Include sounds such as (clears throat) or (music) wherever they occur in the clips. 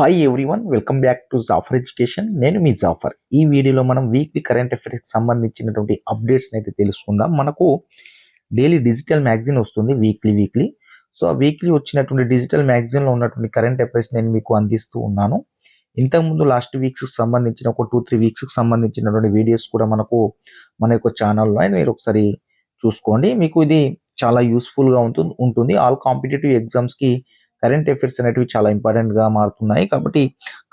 Hi everyone welcome back to Jafar education నేను మీ జాఫర్ ఈ వీడియోలో మనం వీక్లీ కరెంట్ అఫైర్స్కి సంబంధించినటువంటి అప్డేట్స్ని అయితే తెలుసుకుందాం. మనకు డైలీ డిజిటల్ మ్యాగజైన్ వస్తుంది వీక్లీ వీక్లీ సో ఆ వీక్లీ వచ్చినటువంటి డిజిటల్ మ్యాగజైన్లో ఉన్నటువంటి కరెంట్ అఫైర్స్ నేను మీకు అందిస్తూ ఉన్నాను. ఇంతకుముందు లాస్ట్ వీక్స్కి సంబంధించిన ఒక టూ త్రీ వీక్స్కి సంబంధించినటువంటి వీడియోస్ కూడా మనకు మన యొక్క ఛానల్లో అయితే మీరు ఒకసారి చూసుకోండి. మీకు ఇది చాలా యూస్ఫుల్గా ఉంటుంది. ఉంటుంది ఆల్ కాంపిటేటివ్ ఎగ్జామ్స్కి కరెంట్ అఫైర్స్ అనేటివి చాలా ఇంపార్టెంట్గా మారుతున్నాయి. కాబట్టి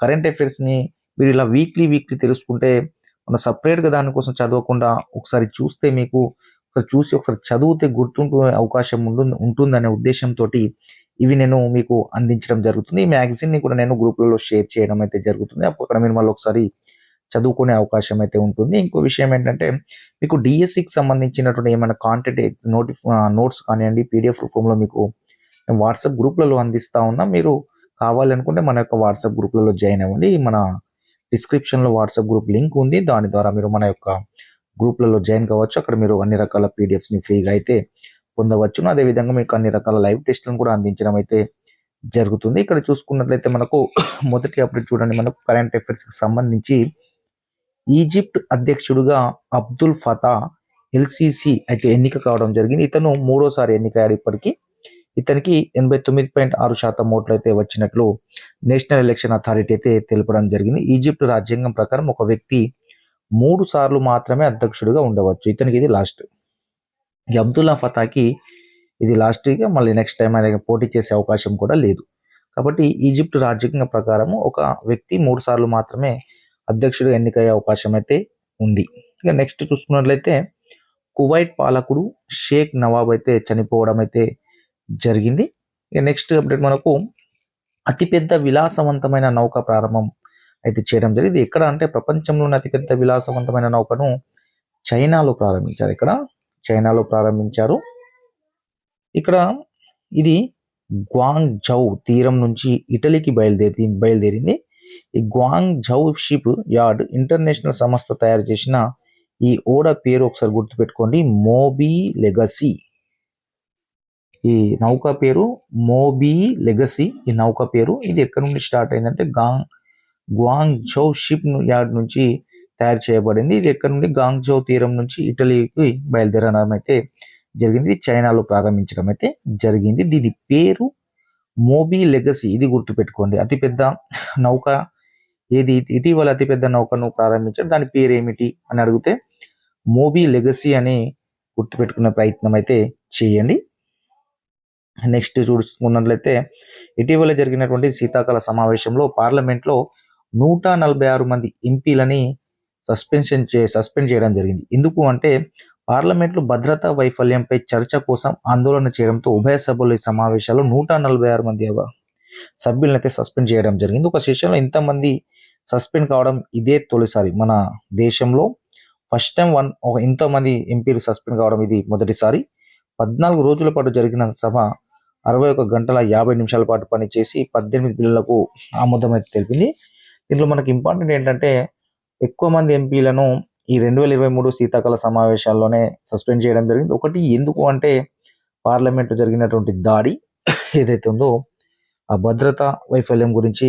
కరెంట్ అఫైర్స్ని మీరు ఇలా వీక్లీ వీక్లీ తెలుసుకుంటే మన సపరేట్గా దానికోసం చదవకుండా ఒకసారి చూస్తే మీకు ఒకసారి చూసి ఒకసారి చదివితే గుర్తుండే అవకాశం ఉంటుంది ఉంటుందనే ఉద్దేశంతో ఇవి నేను మీకు అందించడం జరుగుతుంది. ఈ మ్యాగజైన్ని కూడా నేను గ్రూప్లలో షేర్ చేయడం అయితే జరుగుతుంది. అప్పుడు అక్కడ మీరు మళ్ళీ ఒకసారి చదువుకునే అవకాశం అయితే ఉంటుంది. ఇంకో విషయం ఏంటంటే మీకు డిఎస్సికి సంబంధించినటువంటి ఏమైనా కాంటెంట్ నోటిఫ్ నోట్స్ కానివ్వండి పీడిఎఫ్ రూపంలో మీకు వాట్సాప్ గ్రూప్లలో అందిస్తా ఉన్నాం. మీరు కావాలనుకుంటే మన యొక్క వాట్సాప్ గ్రూప్లలో జాయిన్ అవ్వండి. మన డిస్క్రిప్షన్లో వాట్సాప్ గ్రూప్ లింక్ ఉంది. దాని ద్వారా మీరు మన యొక్క గ్రూప్లలో జాయిన్ కావచ్చు. అక్కడ మీరు అన్ని రకాల పీడిఎఫ్స్ని ఫ్రీగా అయితే పొందవచ్చును. అదేవిధంగా మీకు అన్ని రకాల లైవ్ టెస్ట్లను కూడా అందించడం అయితే జరుగుతుంది. ఇక్కడ చూసుకున్నట్లయితే మనకు (coughs) మొదటి అప్డేట్ చూడండి. మనకు కరెంట్ అఫైర్స్కి సంబంధించి ఈజిప్ట్ అధ్యక్షుడుగా అబ్దుల్ ఫతా ఎల్సిసి అయితే ఎన్నిక కావడం జరిగింది. ఇతను మూడోసారి ఎన్నికయ్యాడు ఇప్పటికీ. ఇతనికి ఎనభై తొమ్మిది పాయింట్ ఆరు శాతం ఓట్లు అయితే వచ్చినట్లు నేషనల్ ఎలక్షన్ అథారిటీ అయితే తెలపడం జరిగింది. ఈజిప్ట్ రాజ్యాంగం ప్రకారం ఒక వ్యక్తి మూడు సార్లు మాత్రమే అధ్యక్షుడిగా ఉండవచ్చు. ఇతనికి ఇది లాస్ట్. అబ్దుల్లా ఫతాకి ఇది లాస్ట్గా మళ్ళీ నెక్స్ట్ టైం ఆయన పోటీ చేసే అవకాశం కూడా లేదు. కాబట్టి ఈజిప్ట్ రాజ్యాంగం ప్రకారం ఒక వ్యక్తి మూడు సార్లు మాత్రమే అధ్యక్షుడిగా ఎన్నికయ్యే అవకాశం అయితే ఉంది. ఇక నెక్స్ట్ చూసుకున్నట్లయితే కువైట్ పాలకుడు షేక్ నవాబ్ అయితే చనిపోవడం అయితే జరిగింది. ఇక నెక్స్ట్ అప్డేట్ మనకు అతిపెద్ద విలాసవంతమైన నౌక ప్రారంభం అయితే చేయడం జరిగింది. ఎక్కడ అంటే ప్రపంచంలోని అతిపెద్ద విలాసవంతమైన నౌకను చైనాలో ప్రారంభించారు. ఇక్కడ చైనాలో ప్రారంభించారు. ఇక్కడ ఇది గ్వాంగ్ జౌ తీరం నుంచి ఇటలీకి బయలుదేరి బయలుదేరింది. ఈ Guangzhou shipyard international సంస్థ తయారు చేసిన ఈ ఓడ పేరు ఒకసారి గుర్తుపెట్టుకోండి. Moby Legacy. ఈ నౌక పేరు మోబీ లెగసీ. ఈ నౌక పేరు ఇది ఎక్కడి నుండి స్టార్ట్ అయిందంటే గాంగ్ గ్వాంగ్ జౌ షిప్ యార్డ్ నుంచి తయారు చేయబడింది. ఇది ఎక్కడి నుండి? గాంగ్ జౌ తీరం నుంచి ఇటలీకి బయలుదేరడం అయితే జరిగింది. చైనాలో ప్రారంభించడం అయితే జరిగింది. దీని పేరు మోబీ లెగసీ. ఇది గుర్తుపెట్టుకోండి. అతిపెద్ద నౌక ఏది? ఇటీవల అతిపెద్ద నౌకను ప్రారంభించారు దాని పేరు ఏమిటి అని అడిగితే మోబీ లెగసీ అని గుర్తుపెట్టుకునే ప్రయత్నం అయితే చేయండి. నెక్స్ట్ చూసుకున్నట్లయితే ఇటీవల జరిగినటువంటి శీతాకాల సమావేశంలో పార్లమెంట్లో నూట నలభై ఆరు మంది ఎంపీలని సస్పెన్షన్ చే సస్పెండ్ చేయడం జరిగింది. ఎందుకు అంటే పార్లమెంట్లో భద్రతా వైఫల్యంపై చర్చ కోసం ఆందోళన చేయడంతో ఉభయ సభలు ఈ సమావేశాల్లో నూట నలభై ఆరు మంది సభ్యులను అయితే సస్పెండ్ చేయడం జరిగింది. ఒక సెషన్లో ఇంతమంది సస్పెండ్ కావడం ఇదే తొలిసారి మన దేశంలో. ఫస్ట్ టైం వన్ ఒక ఇంతమంది ఎంపీలు సస్పెండ్ కావడం ఇది మొదటిసారి. పద్నాలుగు రోజుల పాటు జరిగిన సభ అరవై ఒక గంటల యాభై నిమిషాల పాటు పనిచేసి పద్దెనిమిది బిల్లులకు ఆమోదం అయితే తెలిపింది. దీంట్లో మనకి ఇంపార్టెంట్ ఏంటంటే ఎక్కువ మంది ఎంపీలను ఈ రెండు వేల ఇరవై మూడు శీతాకాల సమావేశాల్లోనే సస్పెండ్ చేయడం జరిగింది. ఒకటి ఎందుకు అంటే పార్లమెంటు జరిగినటువంటి దాడి ఏదైతే ఉందో ఆ భద్రత వైఫల్యం గురించి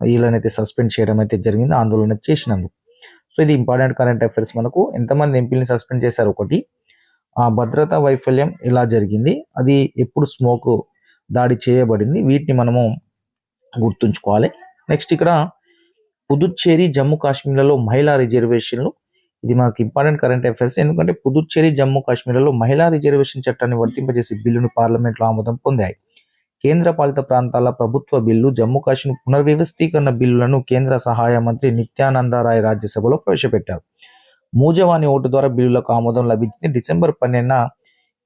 వీళ్ళనైతే సస్పెండ్ చేయడం అయితే జరిగింది ఆందోళన చేసినందుకు. సో ఇది ఇంపార్టెంట్ కరెంట్ అఫైర్స్ మనకు. ఎంతమంది ఎంపీలని సస్పెండ్ చేశారు? ఒకటి ఆ భద్రతా వైఫల్యం ఎలా జరిగింది? అది ఎప్పుడు స్మోక్ దాడి చేయబడింది? వీటిని మనము గుర్తుంచుకోవాలి. నెక్స్ట్ ఇక్కడ పుదుచ్చేరి జమ్మూ కాశ్మీర్లలో మహిళా రిజర్వేషన్లు. ఇది మనకి ఇంపార్టెంట్ కరెంట్ అఫైర్స్. ఎందుకంటే పుదుచ్చేరి జమ్మూ కాశ్మీర్లలో మహిళా రిజర్వేషన్ చట్టాన్ని వర్తింపజేసే బిల్లును పార్లమెంట్లో ఆమోదం పొందాయి. కేంద్ర పాలిత ప్రాంతాల ప్రభుత్వ బిల్లు జమ్మూ కాశ్మీర్ పునర్వ్యవస్థీకరణ బిల్లులను కేంద్ర సహాయ మంత్రి నిత్యానందరాయ్ రాజ్యసభలో ప్రవేశపెట్టారు. మూజవాని ఓటు ద్వారా బిల్లులకు ఆమోదం లభించింది. డిసెంబర్ పన్నెండున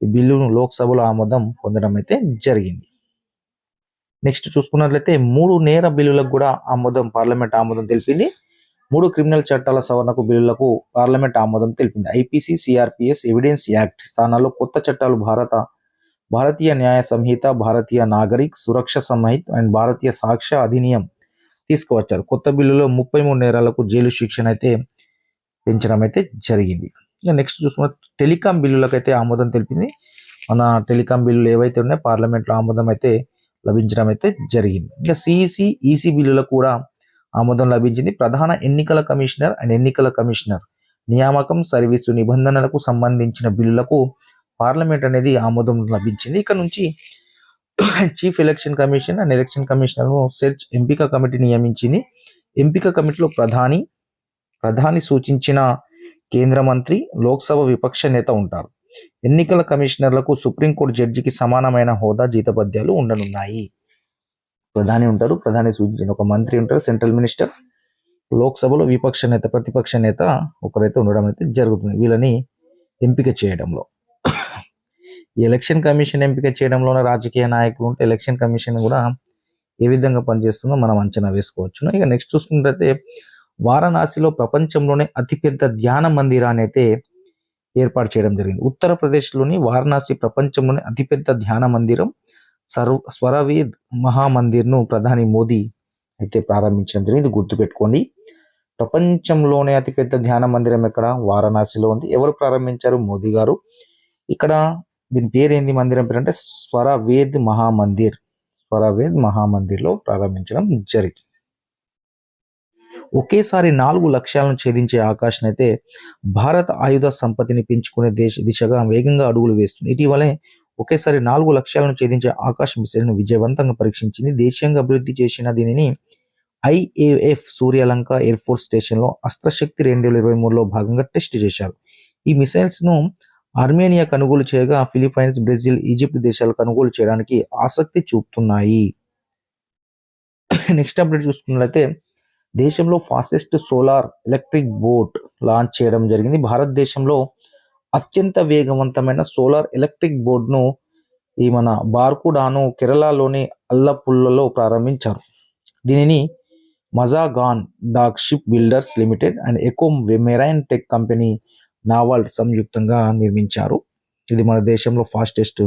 ఈ బిల్లును లోక్సభలో ఆమోదం పొందడం అయితే జరిగింది. నెక్స్ట్ చూసుకున్నట్లయితే మూడు నేర బిల్లులకు కూడా ఆమోదం పార్లమెంట్ ఆమోదం తెలిపింది. మూడు క్రిమినల్ చట్టాల సవరణకు బిల్లులకు పార్లమెంట్ ఆమోదం తెలిపింది. ఐపీసీ సిఆర్పిఎస్ ఎవిడెన్స్ యాక్ట్ స్థానాల్లో కొత్త చట్టాలు భారత భారతీయ న్యాయ సంహిత భారతీయ నాగరిక్ సురక్ష సంహిత్ అండ్ భారతీయ సాక్ష్య అధినియం తీసుకువచ్చారు. కొత్త బిల్లులో ముప్పై మూడు నేరాలకు జైలు శిక్షణ అయితే పెంచడం అయితే జరిగింది. ఇక నెక్స్ట్ చూసుకున్న టెలికాం బిల్లులకైతే ఆమోదం తెలిపింది. మన టెలికాం బిల్లులు ఏవైతే ఉన్నాయో పార్లమెంట్లో ఆమోదం అయితే లభించడం అయితే జరిగింది. ఇంకా సిఈసి ఈసీ బిల్లులకు కూడా ఆమోదం లభించింది. ప్రధాన ఎన్నికల కమిషనర్ అండ్ ఎన్నికల కమిషనర్ నియామకం సర్వీసు నిబంధనలకు సంబంధించిన బిల్లులకు పార్లమెంట్ అనేది ఆమోదం లభించింది. ఇక్కడ నుంచి chief election commission and election commissioner search ఎంపిక కమిటీ నియమించింది. ఎంపిక కమిటీలో ప్రధాని ప్రధాని సూచించిన కేంద్ర మంత్రి లోక్సభ విపక్ష నేత ఉంటారు. ఎన్నికల కమిషనర్లకు సుప్రీంకోర్టు జడ్జికి సమానమైన హోదా జీతపద్యాలు ఉండనున్నాయి. ప్రధాని ఉంటారు. ప్రధాని సూచించిన ఒక మంత్రి ఉంటారు. Central minister. లోక్సభలో విపక్ష నేత ప్రతిపక్ష నేత ఒకరైతే ఉండడం అయితే జరుగుతుంది. వీళ్ళని ఎంపిక చేయడంలో. ఈ ఎలక్షన్ కమిషన్ ఎంపిక చేయడంలోనే రాజకీయ నాయకులు ఉంటే ఎలక్షన్ కమిషన్ కూడా ఏ విధంగా పనిచేస్తుందో మనం అంచనా వేసుకోవచ్చు ఇక నెక్స్ట్ చూసుకున్నట్లయితే వారణాసిలో ప్రపంచంలోనే అతిపెద్ద ధ్యాన మందిరాన్ని అయితే ఏర్పాటు చేయడం జరిగింది. ఉత్తరప్రదేశ్లోని వారణాసి ప్రపంచంలోని అతిపెద్ద ధ్యాన మందిరం సర్వ స్వరవేద్ మహామందిర్ను ప్రధాని మోదీ అయితే ప్రారంభించడం జరిగింది. గుర్తుపెట్టుకోండి ప్రపంచంలోనే అతిపెద్ద ధ్యాన మందిరం ఎక్కడ? వారణాసిలో ఉంది. ఎవరు ప్రారంభించారు? మోదీ గారు. ఇక్కడ దీని పేరు ఏంది మందిరం పేరు అంటే స్వరవేద్ మహామందిర్. స్వరవేద్ మహామందిర్లో ప్రారంభించడం జరిగింది. ఒకేసారి నాలుగు లక్ష్యాలను ఛేదించే ఆకాశం అయితే భారత ఆయుధ సంపత్తిని పెంచుకునే దేశ దిశగా వేగంగా అడుగులు వేస్తుంది. ఇటీవలే ఒకేసారి నాలుగు లక్ష్యాలను ఛేదించే ఆకాశ మిసైల్ను విజయవంతంగా పరీక్షించింది. దేశీయంగా అభివృద్ధి చేసిన దీనిని ఐఏఎఫ్ సూర్యలంక ఎయిర్ ఫోర్స్ స్టేషన్లో అస్త్రశక్తి రెండు వేల ఇరవై మూడులో భాగంగా టెస్ట్ చేశారు. ఈ మిసైల్స్ను ఆర్మేనియా కొనుగోలు చేయగా ఫిలిప్పైన్స్ బ్రెజిల్ ఈజిప్ట్ దేశాలు కొనుగోలు చేయడానికి ఆసక్తి చూపుతున్నాయి. నెక్స్ట్ అప్డేట్ చూసుకున్నట్లయితే దేశంలో fastest solar electric boat launch చేయడం జరిగింది. భారతదేశంలో అత్యంత వేగవంతమైన సోలార్ ఎలక్ట్రిక్ బోర్డ్ను ఈ మన బార్కుడాను కేరళలోని అల్లపుల్లలో ప్రారంభించారు. దీనిని Mazagon dock ship builders limited and eco marine tech company Navalt సంయుక్తంగా నిర్మించారు. ఇది మన దేశంలో ఫాస్టెస్ట్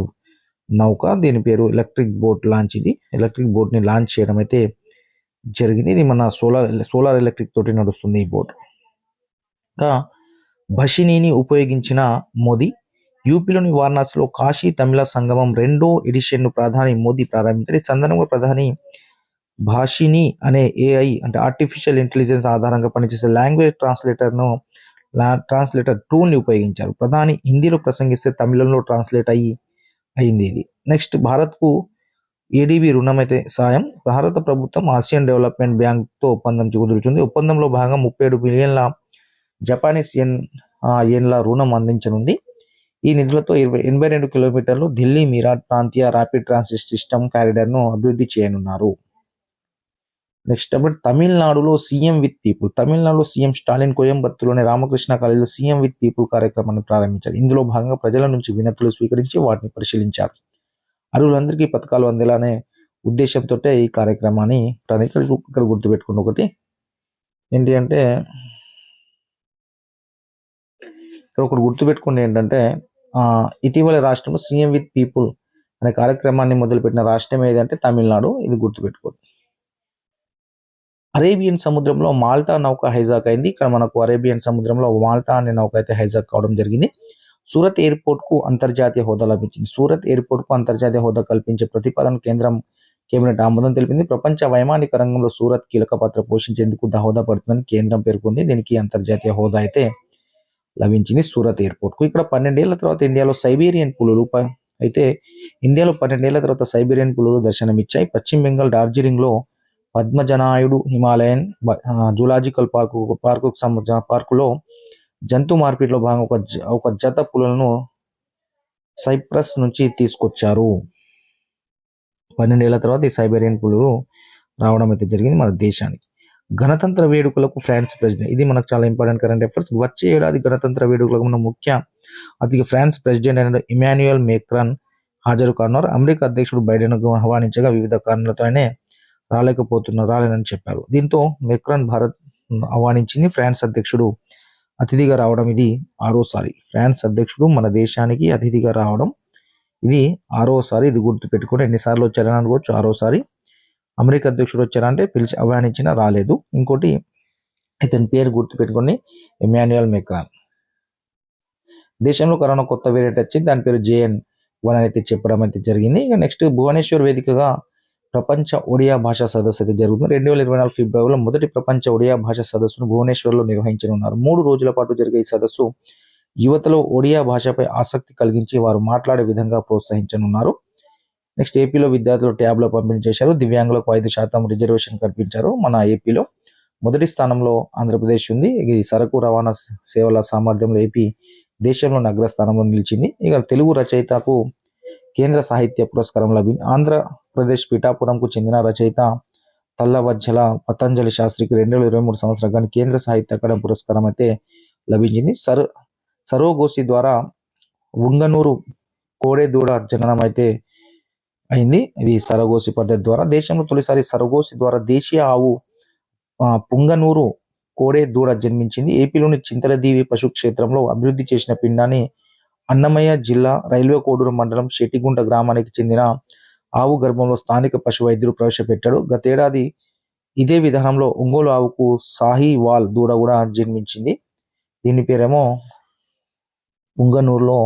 నౌక. దీని పేరు ఎలక్ట్రిక్ బోట్ లాంచ్ ఇది. ఎలక్ట్రిక్ బోట్ని లాంచ్ చేయడం అయితే జరిగింది ఇది మన సోలార్ సోలార్ ఎలక్ట్రిక్ తోటి నడుస్తుంది ఈ బోట్. ఇంకా భషినీని ఉపయోగించిన మోదీ యూపీలోని వారణాసిలో కాశీ తమిళ సంగమం రెండో ఎడిషన్ను ప్రధాని మోదీ ప్రారంభించారు. ఈ సందర్భంగా ప్రధాని భాషిని అనే ఏఐ అంటే ఆర్టిఫిషియల్ ఇంటెలిజెన్స్ ఆధారంగా పనిచేసే లాంగ్వేజ్ ట్రాన్స్లేటర్ను ట్రాన్స్లేటర్ టూల్ని ఉపయోగించారు. ప్రధాని హిందీలో ప్రసంగిస్తే తమిళంలో ట్రాన్స్లేట్ అయ్యి అయింది ఇది. నెక్స్ట్ భారత్కు ఏడీబీ రుణం అయితే సాయం. భారత ప్రభుత్వం ఆసియన్ డెవలప్మెంట్ బ్యాంక్తో ఒప్పందం కుదురుతుంది ఒప్పందంలో భాగంగా ముప్పై ఏడు బిలియన్ల జపానీస్ ఎన్ ఎన్ల రుణం అందించనుంది. ఈ నిధులతో ఇరవై ఎనభై రెండు కిలోమీటర్లు ఢిల్లీ మీరాట్ ప్రాంతీయ ర్యాపిడ్ ట్రాన్సిట్ సిస్టమ్ కారిడార్ను అభివృద్ధి చేయనున్నారు. నెక్స్ట్ అప్పుడు తమిళనాడులో సీఎం విత్ పీపుల్. తమిళనాడులో సీఎం స్టాలిన్ కోయంబత్తూరులోని రామకృష్ణ కాలేజీలో సీఎం విత్ పీపుల్ కార్యక్రమాన్ని ప్రారంభించారు. ఇందులో భాగంగా ప్రజల నుంచి వినతులు స్వీకరించి వాటిని పరిశీలించారు. అర్హులందరికీ పథకాలు అందేలానే ఉద్దేశంతో ఈ కార్యక్రమాన్ని ప్రణీ- ఇక్కడ ఇక్కడ ఒకటి. ఏంటి అంటే ఇక్కడ ఒకటి గుర్తుపెట్టుకుని ఏంటంటే ఇటీవల రాష్ట్రంలో సీఎం విత్ పీపుల్ అనే కార్యక్రమాన్ని మొదలుపెట్టిన రాష్ట్రం ఏదంటే తమిళనాడు. ఇది గుర్తుపెట్టుకోండి. అరేబియన్ సముద్రంలో మాల్టా నౌక హైజాక్ అయింది. ఇక్కడ మనకు అరేబియన్ సముద్రంలో మాల్టా అనే నౌక అయితే హైజాక్ కావడం జరిగింది. సూరత్ ఎయిర్పోర్ట్కు అంతర్జాతీయ హోదా లభించింది. సూరత్ ఎయిర్పోర్ట్కు అంతర్జాతీయ హోదా కల్పించే ప్రతిపాదన కేంద్రం కేబినెట్ ఆమోదం తెలిపింది. ప్రపంచ వైమానిక రంగంలో సూరత్ కీలక పాత్ర పోషించేందుకు దహోదా పడుతుందని కేంద్రం పేర్కొంది. దీనికి అంతర్జాతీయ హోదా అయితే లభించింది సూరత్ ఎయిర్పోర్ట్కు ఇక్కడ పన్నెండేళ్ళ తర్వాత ఇండియాలో సైబీరియన్ పులులు అయితే ఇండియాలో పన్నెండేళ్ళ తర్వాత సైబీరియన్ పులులు దర్శనమిచ్చాయి. పశ్చిమ Bengal డార్జిలింగ్లో Padmaja Naidu Himalayan zoological park park పార్కులో జంతు మార్పిడిలో భాగంగా ఒక జ- ఒక జత పులులను సైప్రస్ నుంచి తీసుకొచ్చారు. పన్నెండేళ్ళ తర్వాత ఈ సైబేరియన్ పులులు రావడం అయితే జరిగింది మన దేశానికి. గణతంత్ర వేడుకలకు ఫ్రాన్స్ ప్రెసిడెంట్ ఇది మనకు చాలా ఇంపార్టెంట్ కరెంట్ అఫైర్స్. వచ్చే ఏడాది గణతంత్ర వేడుకలకు మన ముఖ్య అతిథి ఫ్రాన్స్ ప్రెసిడెంట్ అయిన ఇమాన్యుయల్ మేక్రాన్ హాజరు కానున్నారు. అమెరికా అధ్యక్షుడు బైడెన్ ఆహ్వానించగా వివిధ కారణాలతో ఆయనే రాలేకపోతున్నారు రాలేనని చెప్పారు. దీంతో మెక్రాన్ భారత్ ఆహ్వానించింది. ఫ్రాన్స్ అధ్యక్షుడు అతిథిగా రావడం ఇది ఆరోసారి. ఫ్రాన్స్ అధ్యక్షుడు మన దేశానికి అతిథిగా రావడం ఇది ఆరోసారి. ఇది గుర్తుపెట్టుకుని ఎన్నిసార్లు వచ్చారని అనుకోవచ్చు. ఆరోసారి అమెరికా అధ్యక్షుడు వచ్చారంటే పిలిచి ఆహ్వానించినా రాలేదు. ఇంకోటి ఇతని పేరు గుర్తుపెట్టుకుని ఎమాన్యుయల్ మెక్రాన్. దేశంలో కరోనా కొత్త వేరియంట్ వచ్చింది. దాని పేరు జేఎన్ వన్ అయితే చెప్పడం అయితే జరిగింది. ఇక నెక్స్ట్ భువనేశ్వర్ వేదికగా ప్రపంచ ఒడియా భాషా సదస్సు అయితే జరుగుతుంది. రెండు వేల ఇరవై నాలుగు ఫిబ్రవరిలో మొదటి ప్రపంచ ఒడియా భాషా సదస్సును భువనేశ్వర్లో నిర్వహించనున్నారు. మూడు రోజుల పాటు జరిగే ఈ సదస్సు యువతలో ఒడియా భాషపై ఆసక్తి కలిగించి వారు మాట్లాడే విధంగా ప్రోత్సహించనున్నారు. నెక్స్ట్ ఏపీలో విద్యార్థులు ట్యాబ్లో పంపిణీ చేశారు. దివ్యాంగులకు ఐదు శాతం రిజర్వేషన్ కల్పించారు మన ఏపీలో. మొదటి స్థానంలో ఆంధ్రప్రదేశ్ ఉంది. ఇది సరకు రవాణా సేవల సామర్థ్యంలో ఏపీ దేశంలోని అగ్రస్థానంలో నిలిచింది. ఇక తెలుగు రచయితకు కేంద్ర సాహిత్య పురస్కారం లభించింది ఆంధ్రప్రదేశ్ పిఠాపురంకు చెందిన రచయిత తల్లవజ్జల పతంజలి శాస్త్రికి రెండు వేల ఇరవై మూడు సంవత్సరాలు కానీ కేంద్ర సాహిత్య అకాడమీ పురస్కారం అయితే లభించింది. సర్ సరోగోసి ద్వారా ఉంగనూరు కోడేదూడ జననం అయితే అయింది. ఇది సరగోసి పద్ధతి ద్వారా. దేశంలో తొలిసారి సరగోసి ద్వారా దేశీయ ఆవు పుంగనూరు కోడే దూడ జన్మించింది. ఏపీలోని చింతలదీవి పశు క్షేత్రంలో అభివృద్ధి చేసిన పిండాన్ని అన్నమయ్య జిల్లా రైల్వే కోడూరు మండలం శెట్టిగుంట గ్రామానికి చెందిన ఆవు గర్భంలో స్థానిక పశు వైద్యుడు ప్రవేశపెట్టాడు. గతేడాది ఇదే విధానంలో ఒంగోలు ఆవుకు సాహివాల్ దూడ కూడా జన్మించింది. దీని పేరేమో ఉంగనూరులో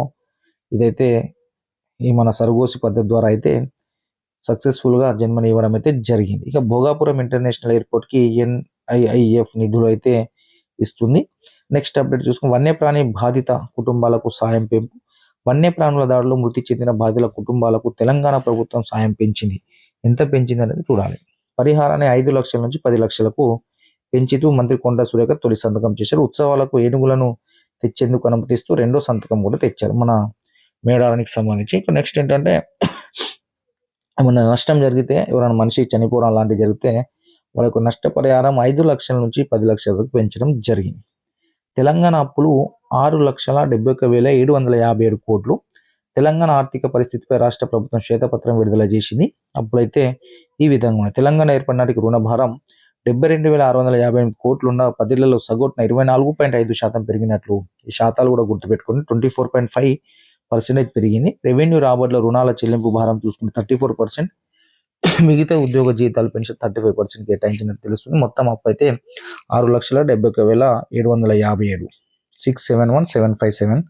ఇదైతే ఈ మన సరగోసి పద్ధతి ద్వారా అయితే సక్సెస్ఫుల్గా జన్మనివ్వడం అయితే జరిగింది. ఇక భోగాపురం ఇంటర్నేషనల్ ఎయిర్పోర్ట్కి ఎన్ఐఐఎఫ్ నిధులు అయితే ఇస్తుంది. నెక్స్ట్ అప్డేట్ చూసుకుని వన్యప్రాణి బాధిత కుటుంబాలకు సాయం పెంపు. వన్యప్రాణుల దాడిలో మృతి చెందిన బాధితుల కుటుంబాలకు తెలంగాణ ప్రభుత్వం సాయం పెంచింది. ఎంత పెంచింది అనేది చూడాలి. పరిహారాన్ని ఐదు లక్షల నుంచి పది లక్షలకు పెంచుతూ మంత్రి కొండ సురేఖ తొలి సంతకం చేశారు. ఉత్సవాలకు ఏనుగులను తెచ్చేందుకు అనుమతిస్తూ రెండో సంతకం కూడా తెచ్చారు. మన మేడారానికి సంబంధించి ఇంకా నెక్స్ట్ ఏంటంటే ఏమైనా నష్టం జరిగితే ఎవరైనా మనిషి చనిపోవడం అలాంటివి జరిగితే వాళ్ళకు నష్టపరిహారం ఐదు లక్షల నుంచి పది లక్షల వరకు పెంచడం జరిగింది. తెలంగాణ అప్పులు ఆరు లక్షల డెబ్బై ఒక వేల ఏడు వందల యాభై ఏడు కోట్లు. తెలంగాణ ఆర్థిక పరిస్థితిపై రాష్ట్ర ప్రభుత్వం శ్వేతపత్రం విడుదల చేసింది. అప్పుడైతే ఈ విధంగా ఉన్నాయి. తెలంగాణ ఏర్పడినాటికి రుణభారం డెబ్బై రెండు వేల ఆరు వందల యాభై ఎనిమిది కోట్లు ఉన్న పదిళ్ళలో సగటున ఇరవై నాలుగు పాయింట్ ఐదు శాతం పెరిగినట్లు ఈ శాతాలు కూడా గుర్తుపెట్టుకుని twenty four point five percentage పెరిగింది. రెవెన్యూ రాబడిలో రుణాల చెల్లింపు భారం చూసుకుంటే థర్టీ ఫోర్ పర్సెంట్. మిగతా ఉద్యోగ జీతాలు పెన్షన్ థర్టీ ఫైవ్ పర్సెంట్ కేటాయించినట్టు తెలుస్తుంది. మొత్తం అప్పు అయితే ఆరు లక్షల డెబ్బై ఒక వేల ఏడు వందల యాభై ఏడు. Six seven one seven five seven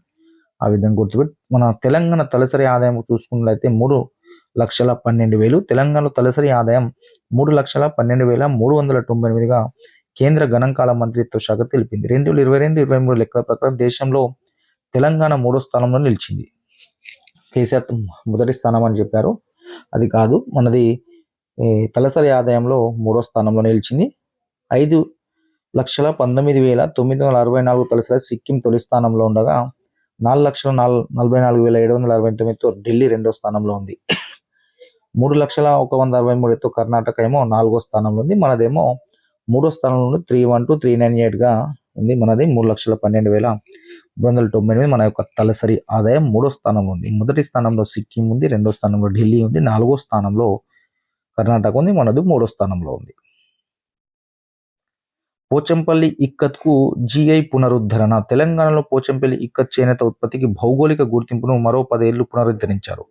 ఆ విధంగా గుర్తుపెట్టి మన తెలంగాణ తలసరి ఆదాయం చూసుకున్నట్లయితే మూడు లక్షల పన్నెండు వేలు. తెలంగాణ తలసరి ఆదాయం మూడు లక్షల పన్నెండు వేల మూడు వందల తొంభై ఎనిమిదిగా కేంద్ర గణాంకాల మంత్రిత్వ శాఖ తెలిపింది. రెండు వేల ఇరవై రెండు ఇరవై మూడు లెక్కల ప్రకారం దేశంలో తెలంగాణ మూడో స్థానంలో నిలిచింది. కేసీఆర్ మొదటి స్థానం అని చెప్పారు. అది కాదు. మనది తలసరి ఆదాయంలో మూడో స్థానంలో నిలిచింది. ఐదు లక్షల పంతొమ్మిది వేల తొమ్మిది వందల అరవై నాలుగు తలసరి సిక్కిం తొలి స్థానంలో ఉండగా నాలుగు లక్షల నాలుగు నలభై నాలుగు వేల ఏడు వందల అరవై తొమ్మిదితో ఢిల్లీ రెండో స్థానంలో ఉంది. మూడు లక్షల ఒక వంద అరవై మూడుతో కర్ణాటక ఏమో నాలుగో స్థానంలో ఉంది. మనదేమో మూడో స్థానంలో ఉంది. Three one two three nine ఎయిట్గా ఉంది. మనది మూడు లక్షల పన్నెండు వేల మూడు వందల తొంభై ఎనిమిది. మన యొక్క తలసరి ఆదాయం మూడో స్థానంలో ఉంది. మొదటి స్థానంలో సిక్కిం ఉంది. రెండో స్థానంలో ఢిల్లీ ఉంది. నాలుగో స్థానంలో కర్ణాటక ఉంది. మనది మూడో స్థానంలో ఉంది. పోచంపల్లి ఇక్కత్కు జిఐ పునరుద్ధరణ. తెలంగాణలో పోచంపల్లి ఇక్కత్ చేనేత ఉత్పత్తికి భౌగోళిక గుర్తింపును మరో పదేళ్ళు పునరుద్ధరించారు.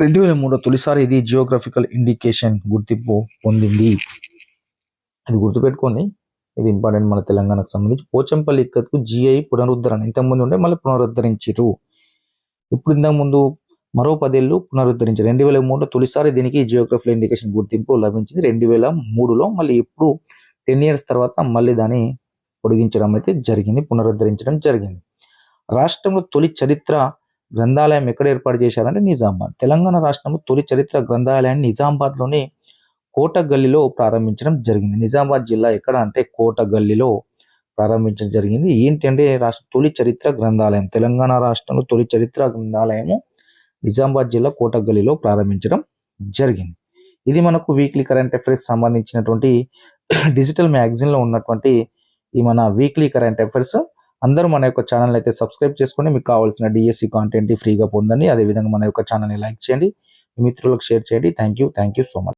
రెండు వేల మూడు తొలిసారి ఇది జియోగ్రఫికల్ ఇండికేషన్ గుర్తింపు పొందింది. ఇది గుర్తుపెట్టుకోండి. ఇది ఇంపార్టెంట్ మన తెలంగాణకు సంబంధించి. పోచంపల్లి ఇక్కత్కు జిఐ పునరుద్ధరణ. ఇంతకుముందు ఉండే మళ్ళీ పునరుద్ధరించారు ఇప్పుడు ఇంతకుముందు మరో పదేళ్ళు పునరుద్ధరించారు. రెండు వేల మూడులో తొలిసారి దీనికి జియోగ్రఫీ ఇండికేషన్ గుర్తింపు లభించింది. రెండు వేల మూడులో మళ్ళీ ఇప్పుడు టెన్ ఇయర్స్ తర్వాత మళ్ళీ దాన్ని పొడిగించడం అయితే జరిగింది. పునరుద్ధరించడం జరిగింది. రాష్ట్రంలో తొలి చరిత్ర గ్రంథాలయం ఎక్కడ ఏర్పాటు చేశారంటే నిజామాబాద్. తెలంగాణ రాష్ట్రంలో తొలి చరిత్ర గ్రంథాలయాన్ని నిజామాబాద్లోని కోటగల్లిలో ప్రారంభించడం జరిగింది. నిజామాబాద్ జిల్లా ఎక్కడ అంటే కోటగల్లిలో ప్రారంభించడం జరిగింది. ఏంటంటే రాష్ట్ర తొలి చరిత్ర గ్రంథాలయం తెలంగాణ రాష్ట్రంలో తొలి చరిత్ర గ్రంథాలయము నిజామాబాద్ జిల్లా కోటగల్లిలో ప్రారంభించడం జరిగింది. ఇది మనకు వీక్లీ కరెంట్ అఫైర్స్కి సంబంధించినటువంటి (clears throat) డిజిటల్ మ్యాగజైన్లో ఉన్నటువంటి ఈ మన వీక్లీ కరెంట్ అఫైర్స్. అందరూ మన యొక్క ఛానల్ అయితే సబ్స్క్రైబ్ చేసుకొని మీకు కావాల్సిన డిఎస్సి కాంటెంట్ ఫ్రీగా పొందండి. అదేవిధంగా మన యొక్క ఛానల్ని లైక్ చేయండి. మిత్రులకు షేర్ చేయండి. Thank you. Thank you so much.